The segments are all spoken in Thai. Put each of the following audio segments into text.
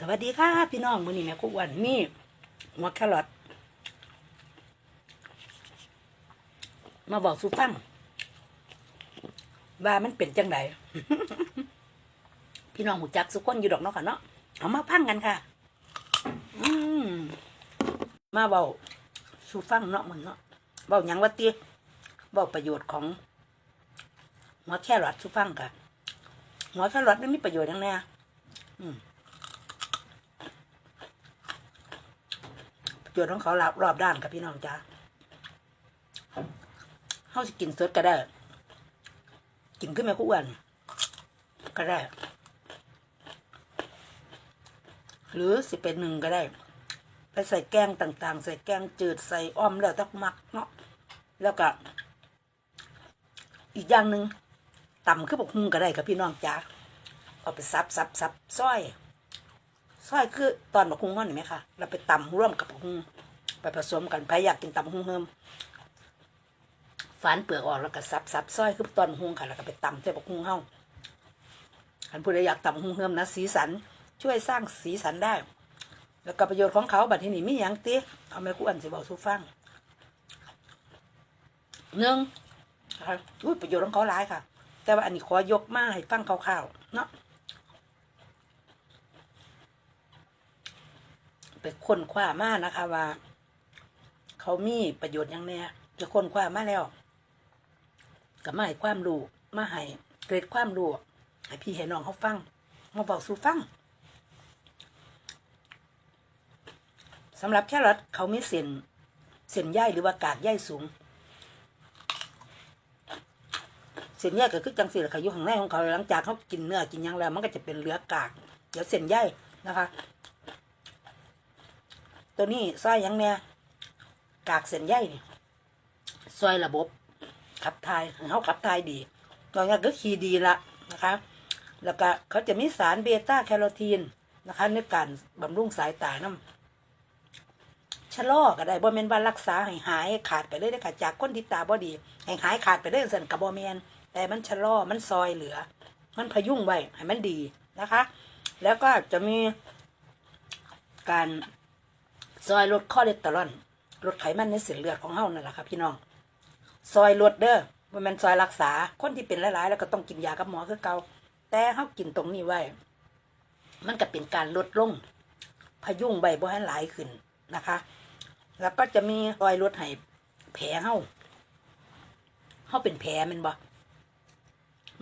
สวัสดีค่ะพี่น้องมื้อนี้แม่กุ๊กวันมีหัวแครอทมาบอกสุฟังว่ามันเป็นจังไดพี่น้องหูจักสุกคนอยู่ดอกเนาะค่ะเนาะเอามาพังกันค่ะ อืมมาเบาสุฟังเนาะมันเนาะเบาหยังว่าเตี้ยเบาประโยชน์ของหัวแครอทสุฟังค่ะหัวแครอทนี่มีประโยชน์ยังไงอืม ประโยชน์ของเขารอบรอบด้านครับพี่น้องจ้าเขาจะกินสดก็ได้ กินขึ้นมาคู่อ้วนก็ได้ หรือสิเป็นหนึ่งก็ได้ ไปใส่แกงต่างๆ ใส่แกงจืดใส่อ้อมแล้วตักมักเนาะแล้วก็ อีกอย่างหนึ่งต่ำขึ้นบกฮุงก็ได้ครับพี่น้องจ้าเอาไปซับซับซับซอย ซอยคือตอนบักฮุงเขาเห็นไหมคะเราไปตำร่วมกับบักฮุงไปผสมกันใครอยากกินตำบักฮุงเพิ่มฝานเปลือกออกแล้วก็ซับซับซอยคือตอนบักฮุงค่ะแล้วก็ไปตำใส่บักฮุงเฮาคันผู้ใดอยากตำบักฮุงเพิ่มนะสีสันช่วยสร้างสีสันได้ แล้วก็ประโยชน์ของเขาบัดที่นี่มีอย่างติเอาแม่กูอันสิบอกสู้ฟังหนึ่งอุ้ยประโยชน์ของเขาหลายค่ะ แต่ว่าอันนี้ขอยกมาให้ฟังคร่าวๆเนาะ ไปค้นคว้ามานะคะว่า เขามีประโยชน์ย่างแน่จะค้นคว้ามาแล้วก็มาให้ความรู้มาให้เกร็ดความรู้ให้พี่ให้น้องเขาฟังมาบอกสู่ฟังสำหรับแครอทเขามีเส้นเส้นใยหรือว่ากากใยสูงเส้นใยก็คือจังสีแหละค่ะอยู่ข้างในของเขาหลังจากเขากินเนื้อกินยังแล้ว มันก็จะเป็นเหลือกาก เดี๋ยวเส้นใยนะคะ ตัวนี้ซอยหยังเนี่ยกากเส้นใยนี่ซอยระบบขับถ่ายให้เขาขับถ่ายดีตัวนี้ก็คีดีละนะคะ แล้วก็เขาจะมีสารเบต้าแคโรทีนนะคะ ในการบำรุงสายตาน้ำชะลอก็ได้บ่แม่นว่ารักษาให้หายขาดไปเลยได้อค่ะจากคนที่ตาบ่ดีให้หายขาดไปเลยสั่นกับบ่แมนแต่มันชะลอมันซอยเหลือ มันพยุงไว้ให้มันดีนะคะ แล้วก็จะมีการ ซอยลดคอเลสเตอรอลลดไขมันในเส้นเลือดของเฮานั่นแหละครับพี่น้อง ซอยลดเด้อบ่แมันซอยรักษาคนที่เป็นหลายๆ แล้วก็ต้องกินยากับหมอคือเกาแต่เฮากินตรงนี้ไว้ มันก็เป็นการลดลงพยุงใบบ่ให้หลายขึ้นนะคะ แล้วก็จะมีรอยลดให้แผลเฮาเฮาเป็นแผลมันบ่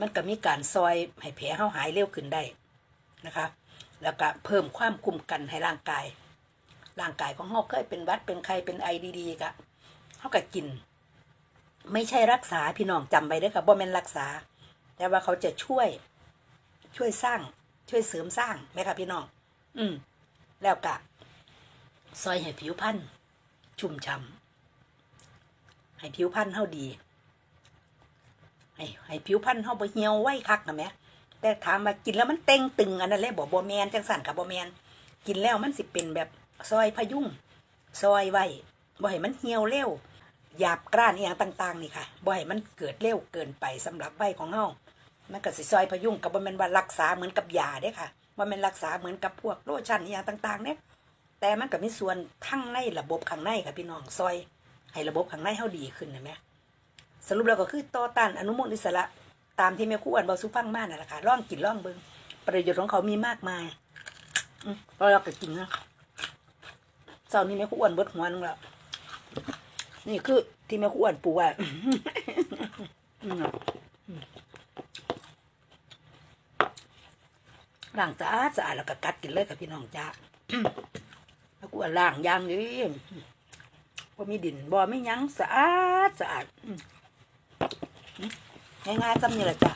มันก็มีการซอยให้แผลเฮาหายเร็วขึ้นได้นะคะ แล้วก็เพิ่มความคุ้มกันให้ร่างกาย ร่างกายของเขาเคยเป็นวัดเป็นไข้เป็นไอดีๆกะเขาก็กิน ไม่ใช่รักษาพี่น้องจำไปเด้อค่ะบ่แม่นรักษา แต่ว่าเขาจะช่วย ช่วยสร้าง ช่วยเสริมสร้างไหมคะพี่น้อง อืม แล้วกะซอยให้ผิวพรรณชุ่มฉ่ำให้ผิวพรรณเฮาดี ให้ให้ผิวพรรณเฮาบ่เหี่ยวไว้คักนะแม่แต่ถามว่ากินแล้วมันเต็งตึงอันนั้นแหละบ่บ่แมนจังสั่นกับบ่แมนกินแล้วมันสิเป็นแบบ ซอยพยุงซอยไว้บ่ให้มันเหี่ยวเร็วหยาบกร้านอย่างต่าง ๆ นี่ค่ะบ่ให้มันเกิดเร็วเกินไปสำหรับใบของเฮามันก็สิซอยพยุงกับบ่แม่นว่ารักษาเหมือนกับยาเด้ค่ะบ่แม่นรักษาเหมือนกับพวกโลชั่นอย่างต่าง ๆ เนี่ยแต่มันก็มีส่วนทั้งในระบบข้างในค่ะพี่น้องซอย ให้ระบบข้างในเฮาดีขึ้นนะแม่สรุปแล้วก็คือต่อต้านอนุมูลอิสระตามที่แม่ครูอ่านเบาสุฟังมากนั่นแหละค่ะลองกินลองเบิงประโยชน์ของเขามีมากมายอืมเราก็กินนะ เจ้านี่แม่ครูอ้วนเบิดหัวนึงแล้วนี่คือที่แม่ครูอ้วนปูอะล้างสะอาดสะอาดแล้วก็กัดกินเลยกับพี่น้องจ้าแม่ครูอ้วนล้างย่างนี้บ่มีดินบ่ไม่ยั้งสะอาดสะอาดง่ายๆจำนี่แหละจ้ะ